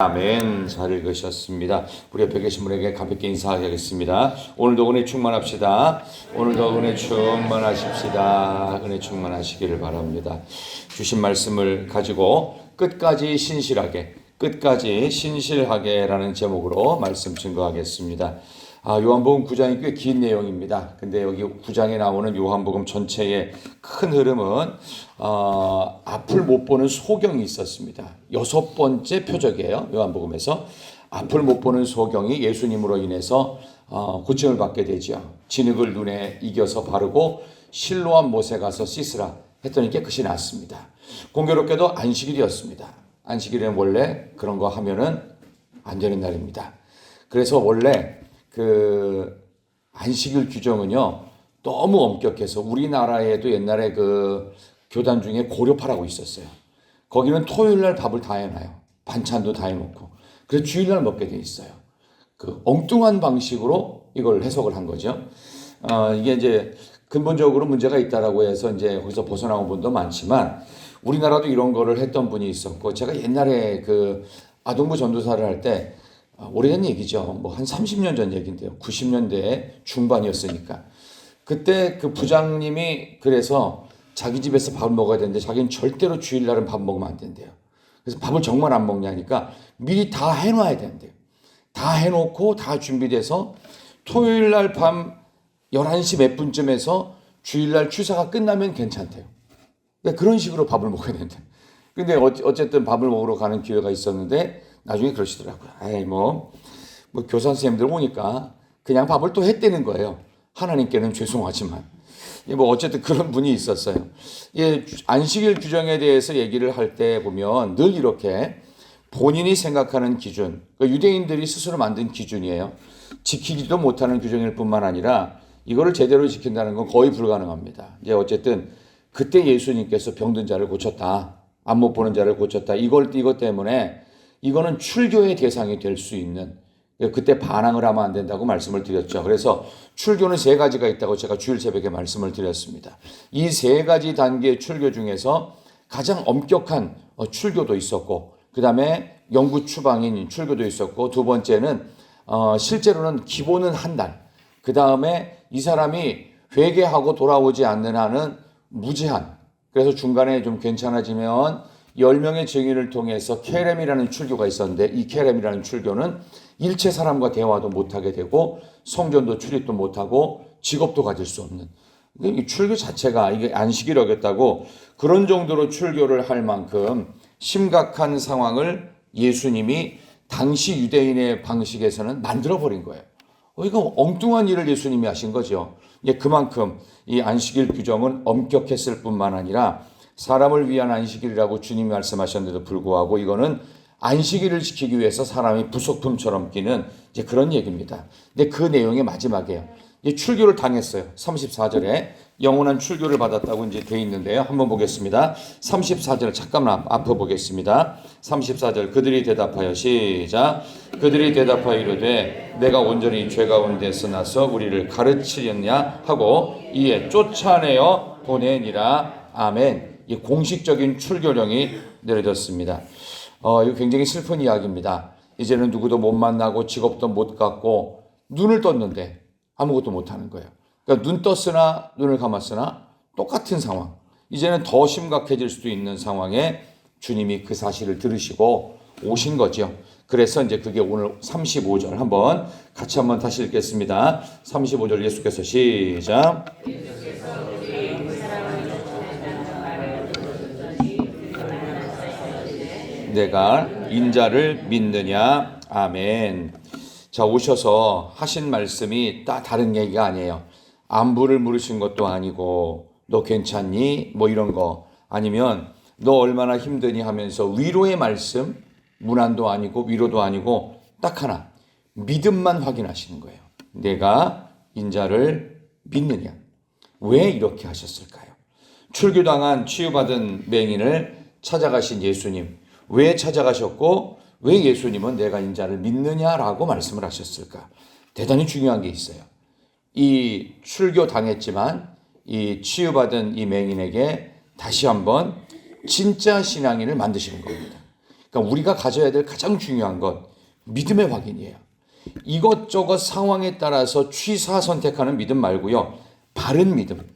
아멘. 잘 읽으셨습니다. 우리 옆에 계신 분에게 가볍게 인사하겠습니다. 오늘도 은혜 충만합시다. 오늘도 은혜 충만하십시다. 은혜 충만하시기를 바랍니다. 주신 말씀을 가지고 끝까지 신실하게, 끝까지 신실하게라는 제목으로 말씀 증거하겠습니다. 아, 요한복음 9장이 꽤 긴 내용입니다. 근데 여기 9장에 나오는 요한복음 전체의 큰 흐름은 어, 앞을 못 보는 소경이 있었습니다. 여섯 번째 표적이에요. 요한복음에서 앞을 못 보는 소경이 예수님으로 인해서 어, 고침을 받게 되죠. 진흙을 눈에 이겨서 바르고 실로한 못에 가서 씻으라 했더니 깨끗이 났습니다. 공교롭게도 안식일이었습니다. 안식일에는 원래 그런 거 하면은 안 되는 날입니다. 그래서 원래 그 안식일 규정은요 너무 엄격해서 우리나라에도 옛날에 그 교단 중에 고려파라고 있었어요. 거기는 토요일 날 밥을 다 해놔요. 반찬도 다 해놓고. 그래서 주일 날 먹게 돼 있어요. 그 엉뚱한 방식으로 이걸 해석을 한 거죠. 어, 이게 이제 근본적으로 문제가 있다라고 해서 이제 거기서 벗어나온 분도 많지만 우리나라도 이런 거를 했던 분이 있었고 제가 옛날에 그 아동부 전도사를 할때 아, 오래된 얘기죠. 뭐 한 30년 전 얘기인데요. 90년대 중반이었으니까. 그때 그 부장님이 그래서 자기 집에서 밥을 먹어야 되는데 자기는 절대로 주일날은 밥 먹으면 안 된대요. 그래서 밥을 정말 안 먹냐니까 미리 다 해놔야 된대요. 다 해놓고 다 준비돼서 토요일 날 밤 11시 몇 분쯤에서 주일날 취사가 끝나면 괜찮대요. 그러니까 그런 식으로 밥을 먹어야 된대. 근데 어쨌든 밥을 먹으러 가는 기회가 있었는데 나중에 그러시더라고요. 에이, 뭐, 뭐 교사 선생님들 오니까 그냥 밥을 또 했다는 거예요. 하나님께는 죄송하지만. 예, 뭐 어쨌든 그런 분이 있었어요. 예, 안식일 규정에 대해서 얘기를 할 때 보면 늘 이렇게 본인이 생각하는 기준, 그러니까 유대인들이 스스로 만든 기준이에요. 지키지도 못하는 규정일 뿐만 아니라 이거를 제대로 지킨다는 건 거의 불가능합니다. 이제 어쨌든 그때 예수님께서 병든 자를 고쳤다. 안못 보는 자를 고쳤다. 이걸 이것 때문에 이거는 출교의 대상이 될 수 있는 그때 반항을 하면 안 된다고 말씀을 드렸죠. 그래서 출교는 세 가지가 있다고 제가 주일 새벽에 말씀을 드렸습니다. 이 세 가지 단계의 출교 중에서 가장 엄격한 어, 출교도 있었고, 그 다음에 영구 추방인 출교도 있었고, 두 번째는 어, 실제로는 기본은 한 달, 그 다음에 이 사람이 회개하고 돌아오지 않는 한은 무제한. 그래서 중간에 좀 괜찮아지면 10명의 증인을 통해서 케렘이라는 출교가 있었는데 이 케렘이라는 출교는 일체 사람과 대화도 못하게 되고 성전도 출입도 못하고 직업도 가질 수 없는 이 출교 자체가 이게 안식일 어겼다고 그런 정도로 출교를 할 만큼 심각한 상황을 예수님이 당시 유대인의 방식에서는 만들어 버린 거예요. 어, 이거 엉뚱한 일을 예수님이 하신 거죠. 예, 그만큼 이 안식일 규정은 엄격했을 뿐만 아니라 사람을 위한 안식일이라고 주님이 말씀하셨는데도 불구하고 이거는 안식일을 지키기 위해서 사람이 부속품처럼 끼는 이제 그런 얘기입니다. 근데 그 내용의 마지막이에요. 이제 출교를 당했어요. 34절에 영원한 출교를 받았다고 이제 돼 있는데요. 한번 보겠습니다. 34절 잠깐만 앞에 보겠습니다. 34절 그들이 대답하여 시작 그들이 대답하여 이르되 내가 온전히 죄 가운데서 나서 우리를 가르치렸냐 하고 이에 쫓아내어 보내니라 아멘. 이 공식적인 출교령이 내려졌습니다. 어, 이거 굉장히 슬픈 이야기입니다. 이제는 누구도 못 만나고 직업도 못 갖고 눈을 떴는데 아무것도 못 하는 거예요. 그러니까 눈 떴으나 눈을 감았으나 똑같은 상황. 이제는 더 심각해질 수도 있는 상황에 주님이 그 사실을 들으시고 오신 거죠. 그래서 이제 그게 오늘 35절 한번 같이 한번 다시 읽겠습니다. 35절 예수께서 시작. 내가 인자를 믿느냐? 아멘. 자, 오셔서 하신 말씀이 다 다른 얘기가 아니에요. 안부를 물으신 것도 아니고, 너 괜찮니? 뭐 이런 거. 아니면, 너 얼마나 힘드니 하면서 위로의 말씀, 문안도 아니고, 위로도 아니고, 딱 하나. 믿음만 확인하시는 거예요. 내가 인자를 믿느냐? 왜 이렇게 하셨을까요? 출교당한 치유받은 맹인을 찾아가신 예수님. 왜 찾아가셨고 왜 예수님은 내가 인자를 믿느냐라고 말씀을 하셨을까? 대단히 중요한 게 있어요. 이 출교 당했지만 이 치유받은 이 맹인에게 다시 한번 진짜 신앙인을 만드시는 겁니다. 그러니까 우리가 가져야 될 가장 중요한 건 믿음의 확인이에요. 이것저것 상황에 따라서 취사 선택하는 믿음 말고요. 바른 믿음.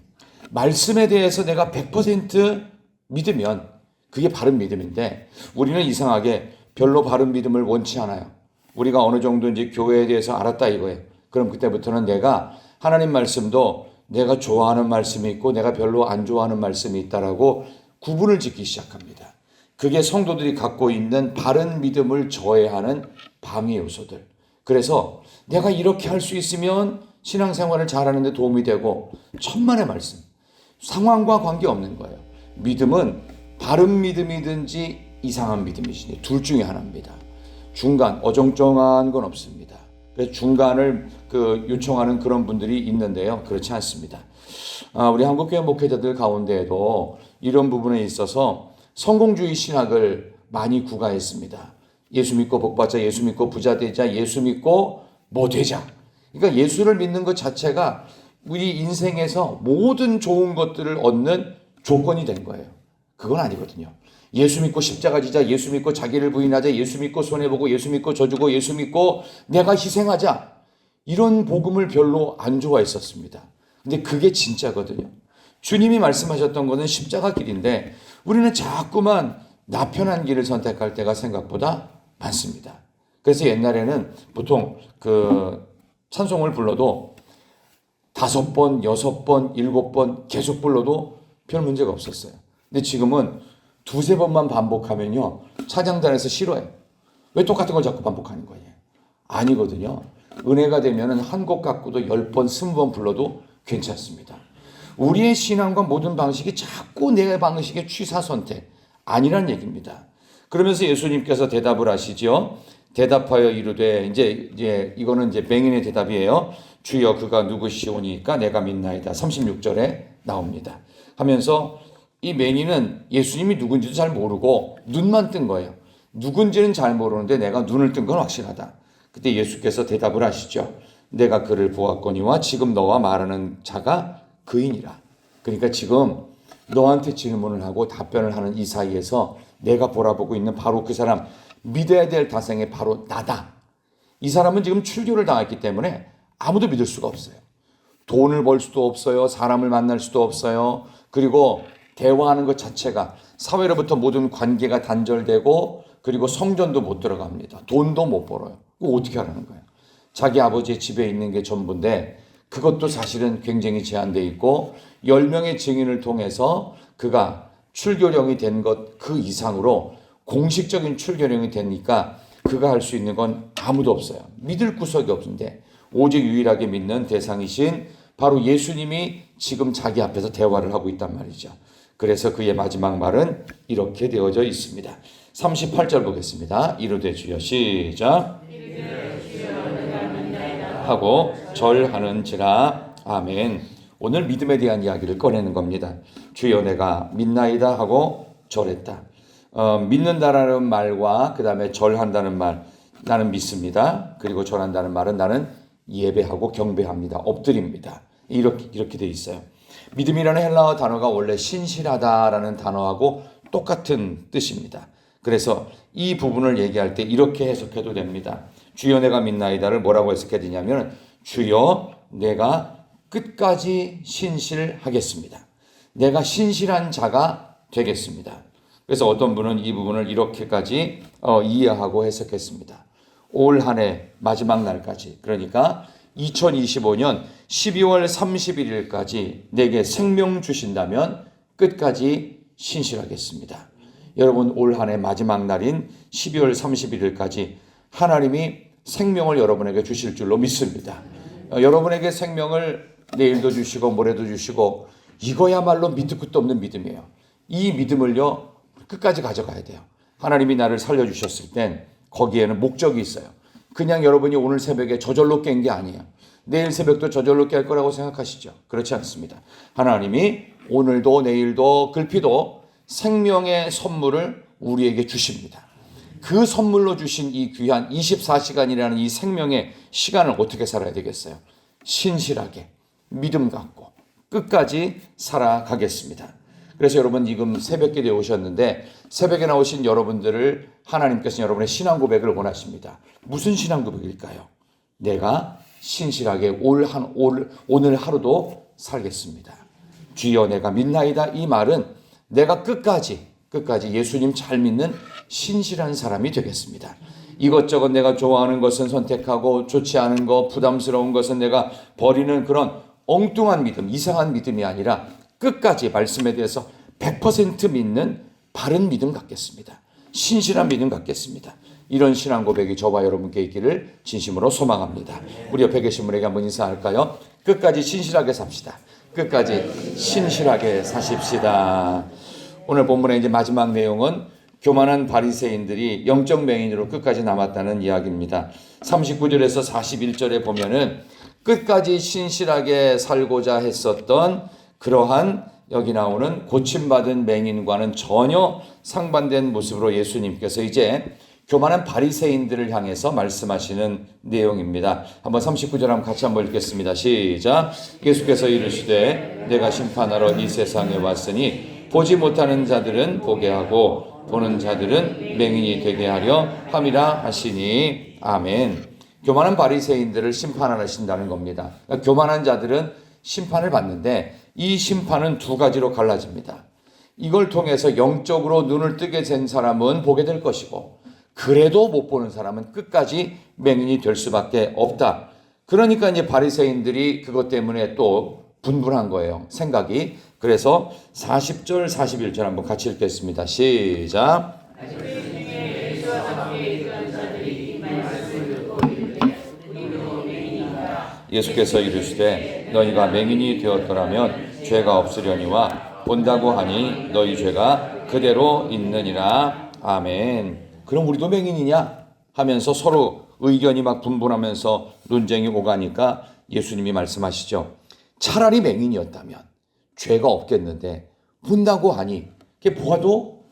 말씀에 대해서 내가 100% 믿으면 그게 바른 믿음인데 우리는 이상하게 별로 바른 믿음을 원치 않아요. 우리가 어느 정도 이제 교회에 대해서 알았다 이거예요. 그럼 그때부터는 내가 하나님 말씀도 내가 좋아하는 말씀이 있고 내가 별로 안 좋아하는 말씀이 있다라고 구분을 짓기 시작합니다. 그게 성도들이 갖고 있는 바른 믿음을 저해하는 방해 요소들. 그래서 내가 이렇게 할 수 있으면 신앙생활을 잘하는 데 도움이 되고 천만의 말씀. 상황과 관계없는 거예요. 믿음은 바른 믿음이든지 이상한 믿음이시니 둘 중에 하나입니다. 중간 어정쩡한 건 없습니다. 그래서 중간을 그 요청하는 그런 분들이 있는데요. 그렇지 않습니다. 아, 우리 한국교회 목회자들 가운데에도 이런 부분에 있어서 성공주의 신학을 많이 구가했습니다. 예수 믿고 복받자, 예수 믿고 부자 되자, 예수 믿고 뭐 되자. 그러니까 예수를 믿는 것 자체가 우리 인생에서 모든 좋은 것들을 얻는 조건이 된 거예요. 그건 아니거든요. 예수 믿고 십자가 지자, 예수 믿고 자기를 부인하자, 예수 믿고 손해보고, 예수 믿고 져주고, 예수 믿고 내가 희생하자. 이런 복음을 별로 안 좋아했었습니다. 근데 그게 진짜거든요. 주님이 말씀하셨던 것은 십자가 길인데 우리는 자꾸만 나 편한 길을 선택할 때가 생각보다 많습니다. 그래서 옛날에는 보통 그 찬송을 불러도 다섯 번, 여섯 번, 일곱 번 계속 불러도 별 문제가 없었어요. 근데 지금은 두세 번만 반복하면요. 차장단에서 싫어해요. 왜 똑같은 걸 자꾸 반복하는 거예요? 아니거든요. 은혜가 되면은 한곡 갖고도 열 번, 스무 번 불러도 괜찮습니다. 우리의 신앙과 모든 방식이 자꾸 내 방식의 취사 선택 아니란 얘기입니다. 그러면서 예수님께서 대답을 하시죠. 대답하여 이르되 이제 이제 이거는 이제 맹인의 대답이에요. 주여 그가 누구시오니까 내가 믿나이다. 36절에 나옵니다. 하면서 이 맹인은 예수님이 누군지도 잘 모르고 눈만 뜬 거예요. 누군지는 잘 모르는데 내가 눈을 뜬 건 확실하다. 그때 예수께서 대답을 하시죠. 내가 그를 보았거니와 지금 너와 말하는 자가 그이니라. 그러니까 지금 너한테 질문을 하고 답변을 하는 이 사이에서 내가 보라보고 있는 바로 그 사람 믿어야 될 다생이 바로 나다. 이 사람은 지금 출교를 당했기 때문에 아무도 믿을 수가 없어요. 돈을 벌 수도 없어요. 사람을 만날 수도 없어요. 그리고 대화하는 것 자체가 사회로부터 모든 관계가 단절되고 그리고 성전도 못 들어갑니다. 돈도 못 벌어요. 그거 어떻게 하라는 거예요? 자기 아버지의 집에 있는 게 전부인데 그것도 사실은 굉장히 제한돼 있고 10명의 증인을 통해서 그가 출교령이 된 것 그 이상으로 공식적인 출교령이 되니까 그가 할 수 있는 건 아무도 없어요. 믿을 구석이 없는데 오직 유일하게 믿는 대상이신 바로 예수님이 지금 자기 앞에서 대화를 하고 있단 말이죠. 그래서 그의 마지막 말은 이렇게 되어져 있습니다. 38절 보겠습니다. 이르되 주여 시작. 하고 절하는지라 아멘. 오늘 믿음에 대한 이야기를 꺼내는 겁니다. 주여 내가 믿나이다 하고 절했다. 어, 믿는다라는 말과 그 다음에 절한다는 말 나는 믿습니다. 그리고 절한다는 말은 나는 예배하고 경배합니다. 엎드립니다. 이렇게 이렇게 돼 있어요. 믿음이라는 헬라어 단어가 원래 신실하다라는 단어하고 똑같은 뜻입니다. 그래서 이 부분을 얘기할 때 이렇게 해석해도 됩니다. 주여 내가 믿나이다를 뭐라고 해석해야 되냐면 주여 내가 끝까지 신실하겠습니다. 내가 신실한 자가 되겠습니다. 그래서 어떤 분은 이 부분을 이렇게까지 어, 이해하고 해석했습니다. 올 한 해 마지막 날까지 그러니까 2025년 12월 31일까지 내게 생명 주신다면 끝까지 신실하겠습니다. 여러분 올 한 해 마지막 날인 12월 31일까지 하나님이 생명을 여러분에게 주실 줄로 믿습니다. 어, 여러분에게 생명을 내일도 주시고 모레도 주시고 이거야말로 밑도 끝도 없는 믿음이에요. 이 믿음을요 끝까지 가져가야 돼요. 하나님이 나를 살려주셨을 땐 거기에는 목적이 있어요. 그냥 여러분이 오늘 새벽에 저절로 깬 게 아니에요. 내일 새벽도 저절로 깰 거라고 생각하시죠? 그렇지 않습니다. 하나님이 오늘도 내일도 글피도 생명의 선물을 우리에게 주십니다. 그 선물로 주신 이 귀한 24시간이라는 이 생명의 시간을 어떻게 살아야 되겠어요? 신실하게, 믿음 갖고, 끝까지 살아가겠습니다. 그래서 여러분 지금 새벽 기도에 오셨는데 새벽에 나오신 여러분들을 하나님께서 여러분의 신앙 고백을 원하십니다. 무슨 신앙 고백일까요? 내가 신실하게 올 한 올 오늘 하루도 살겠습니다. 주여 내가 믿나이다 이 말은 내가 끝까지 끝까지 예수님 잘 믿는 신실한 사람이 되겠습니다. 이것저것 내가 좋아하는 것은 선택하고 좋지 않은 거 부담스러운 것은 내가 버리는 그런 엉뚱한 믿음, 이상한 믿음이 아니라 끝까지 말씀에 대해서 100% 믿는 바른 믿음 갖겠습니다. 신실한 믿음 갖겠습니다. 이런 신앙 고백이 저와 여러분께 있기를 진심으로 소망합니다. 우리 옆에 계신 분에게 한번 인사할까요? 끝까지 신실하게 삽시다. 끝까지 신실하게 사십시다. 오늘 본문의 이제 마지막 내용은 교만한 바리새인들이 영적 맹인으로 끝까지 남았다는 이야기입니다. 39절에서 41절에 보면은 끝까지 신실하게 살고자 했었던 그러한 여기 나오는 고침받은 맹인과는 전혀 상반된 모습으로 예수님께서 이제 교만한 바리새인들을 향해서 말씀하시는 내용입니다. 한번 39절 한번 같이 한번 읽겠습니다. 시작. 예수께서 이르시되 내가 심판하러 이 세상에 왔으니 보지 못하는 자들은 보게 하고 보는 자들은 맹인이 되게 하려 함이라 하시니 아멘. 교만한 바리새인들을 심판하신다는 겁니다. 그러니까 교만한 자들은 심판을 받는데 이 심판은 두 가지로 갈라집니다. 이걸 통해서 영적으로 눈을 뜨게 된 사람은 보게 될 것이고 그래도 못 보는 사람은 끝까지 맹인이 될 수밖에 없다. 그러니까 이제 바리새인들이 그것 때문에 또 분분한 거예요. 생각이. 그래서 40절 41절 한번 같이 읽겠습니다. 시작. 예수께서 이르시되 너희가 맹인이 되었더라면 죄가 없으려니와 본다고 하니 너희 죄가 그대로 있느니라. 아멘. 그럼 우리도 맹인이냐? 하면서 서로 의견이 막 분분하면서 논쟁이 오가니까 예수님이 말씀하시죠. 차라리 맹인이었다면 죄가 없겠는데 본다고 하니 그게 보아도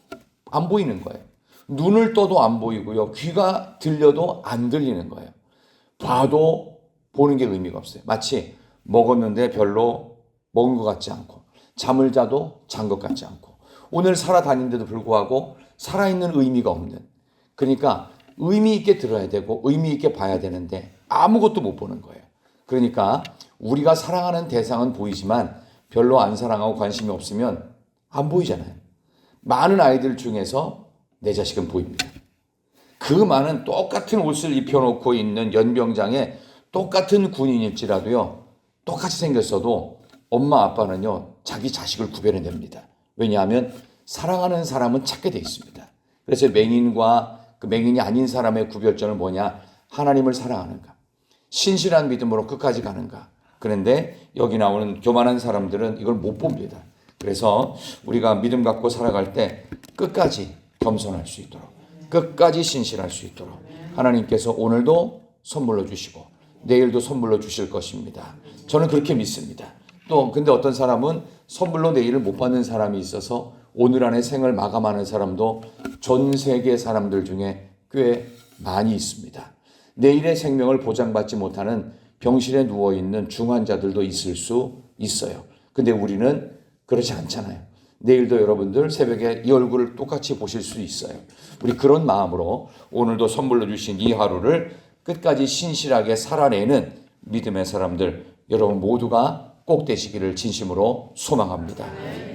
안 보이는 거예요. 눈을 떠도 안 보이고요. 귀가 들려도 안 들리는 거예요. 봐도 보는 게 의미가 없어요. 마치 먹었는데 별로 먹은 것 같지 않고 잠을 자도 잔 것 같지 않고 오늘 살아다니는데도 불구하고 살아있는 의미가 없는 그러니까 의미 있게 들어야 되고 의미 있게 봐야 되는데 아무것도 못 보는 거예요. 그러니까 우리가 사랑하는 대상은 보이지만 별로 안 사랑하고 관심이 없으면 안 보이잖아요. 많은 아이들 중에서 내 자식은 보입니다. 그 많은 똑같은 옷을 입혀놓고 있는 연병장에 똑같은 군인일지라도요, 똑같이 생겼어도 엄마 아빠는요, 자기 자식을 구별해냅니다. 왜냐하면 사랑하는 사람은 찾게 돼 있습니다. 그래서 맹인과 그 맹인이 아닌 사람의 구별점은 뭐냐? 하나님을 사랑하는가? 신실한 믿음으로 끝까지 가는가? 그런데 여기 나오는 교만한 사람들은 이걸 못 봅니다. 그래서 우리가 믿음 갖고 살아갈 때 끝까지 겸손할 수 있도록, 끝까지 신실할 수 있도록 하나님께서 오늘도 선물로 주시고 내일도 선물로 주실 것입니다. 저는 그렇게 믿습니다. 또 근데 어떤 사람은 선물로 내일을 못 받는 사람이 있어서 오늘 안에 생을 마감하는 사람도 전 세계 사람들 중에 꽤 많이 있습니다. 내일의 생명을 보장받지 못하는 병실에 누워 있는 중환자들도 있을 수 있어요. 근데 우리는 그렇지 않잖아요. 내일도 여러분들 새벽에 이 얼굴을 똑같이 보실 수 있어요. 우리 그런 마음으로 오늘도 선물로 주신 이 하루를 끝까지 신실하게 살아내는 믿음의 사람들 여러분 모두가 꼭 되시기를 진심으로 소망합니다.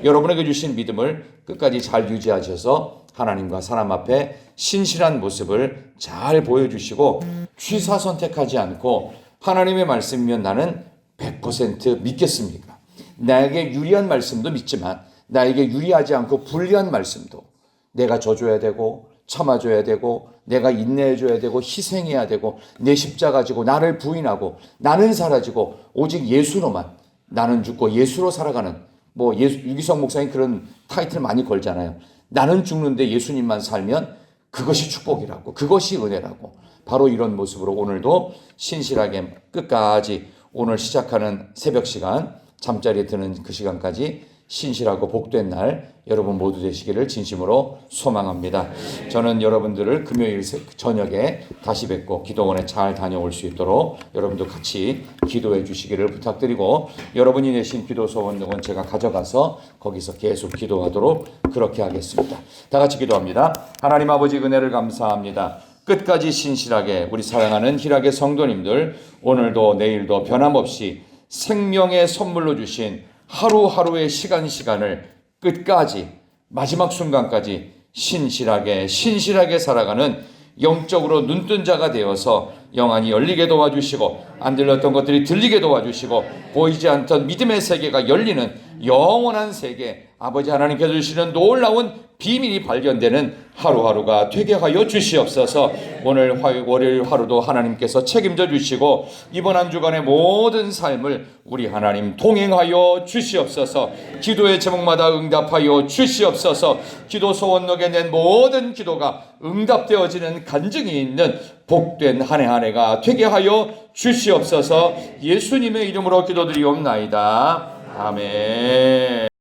여러분에게 주신 믿음을 끝까지 잘 유지하셔서 하나님과 사람 앞에 신실한 모습을 잘 보여주시고 취사 선택하지 않고 하나님의 말씀이면 나는 100% 믿겠습니까? 나에게 유리한 말씀도 믿지만 나에게 유리하지 않고 불리한 말씀도 내가 져줘야 되고 참아줘야 되고 내가 인내해줘야 되고 희생해야 되고 내 십자가 지고 나를 부인하고 나는 사라지고 오직 예수로만 나는 죽고 예수로 살아가는 뭐 예수, 유기성 목사님 그런 타이틀 많이 걸잖아요. 나는 죽는데 예수님만 살면 그것이 축복이라고 그것이 은혜라고 바로 이런 모습으로 오늘도 신실하게 끝까지 오늘 시작하는 새벽 시간 잠자리에 드는 그 시간까지 신실하고 복된 날 여러분 모두 되시기를 진심으로 소망합니다. 저는 여러분들을 금요일 새- 저녁에 다시 뵙고 기도원에 잘 다녀올 수 있도록 여러분도 같이 기도해 주시기를 부탁드리고 여러분이 내신 기도 소원은 제가 가져가서 거기서 계속 기도하도록 그렇게 하겠습니다. 다 같이 기도합니다. 하나님 아버지 은혜를 감사합니다. 끝까지 신실하게 우리 사랑하는 희락의 성도님들 오늘도 내일도 변함없이 생명의 선물로 주신 하루하루의 시간 시간을 끝까지 마지막 순간까지 신실하게 신실하게 살아가는 영적으로 눈뜬 자가 되어서 영안이 열리게 도와주시고 안 들렸던 것들이 들리게 도와주시고 보이지 않던 믿음의 세계가 열리는 영원한 세계 아버지 하나님께서 주시는 놀라운 비밀이 발견되는 하루하루가 되게 하여 주시옵소서. 오늘 화- 월요일 하루도 하나님께서 책임져 주시고 이번 한 주간의 모든 삶을 우리 하나님 동행하여 주시옵소서. 기도의 제목마다 응답하여 주시옵소서. 기도 소원록에 낸 모든 기도가 응답되어지는 간증이 있는 복된 한 해 한 해가 되게 하여 주시옵소서. 예수님의 이름으로 기도드리옵나이다. 아멘